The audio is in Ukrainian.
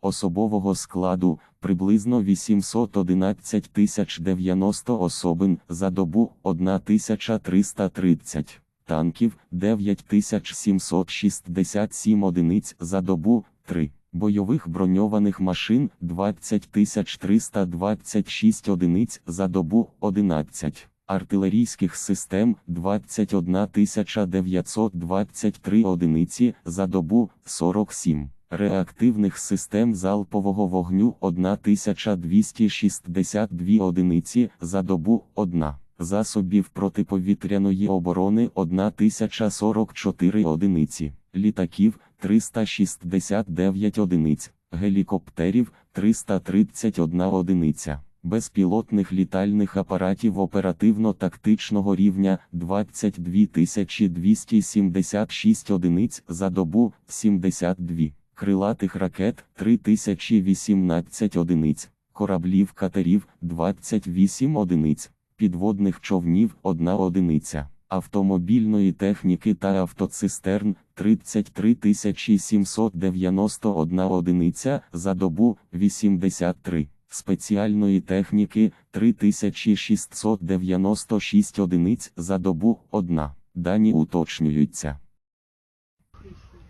особового складу приблизно 811 тисяч 90 особин за добу 1330 танків 9767 одиниць за добу 3 бойових броньованих машин 20326 одиниць за добу 11 артилерійських систем 21923 одиниці за добу 47 реактивних систем залпового вогню 1262 одиниці за добу 1 засобів протиповітряної оборони 1044 одиниці, літаків 369 одиниць, гелікоптерів 331 одиниця, безпілотних літальних апаратів оперативно-тактичного рівня 22 276 одиниць за добу 72, крилатих ракет 3018 одиниць, кораблів катерів 28 одиниць підводних човнів 1 одиниця, автомобільної техніки та автоцистерн 33 791 одиниця за добу 83, спеціальної техніки 3696 одиниць за добу 1. Дані уточнюються.